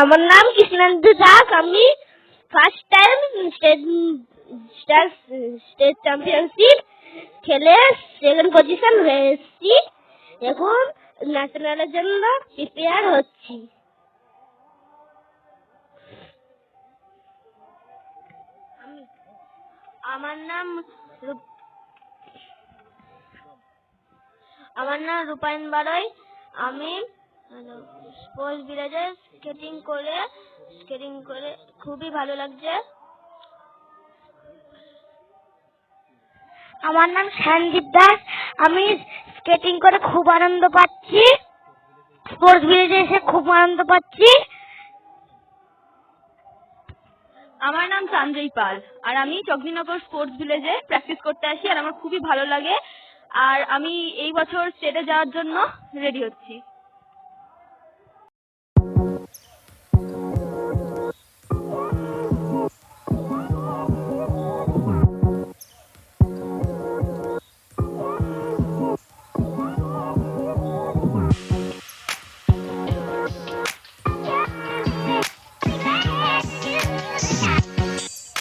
আমার নাম কৃষ্ণান্দু দাস, আমি first time state state championship খেলে সেকেন্ড পজিশন হয়ে এসেছি। এখন ন্যাশনালের জন্য প্রিপেয়ার হচ্ছি। আমার নাম আমার নাম রূপায়ণ বারই। আমি স্পোর্টস ভিলেজে স্কেটিং করে স্কেটিং করে খুবই ভালো লাগছে। আমার নাম সঞ্জীব দাস আমি স্কেটিং করে খুব আনন্দ পাচ্ছি। স্পোর্টস ভিলেজে এসে খুব আনন্দ পাচ্ছি। আমার নাম সঞ্জয় পাল আর আমি চকদিনগর স্পোর্টস ভিলেজে প্র্যাকটিস করতে আসি আর আমার খুবই ভালো লাগে। আর আমি এই বছর স্টেটে যাওয়ার জন্য রেডি হচ্ছি।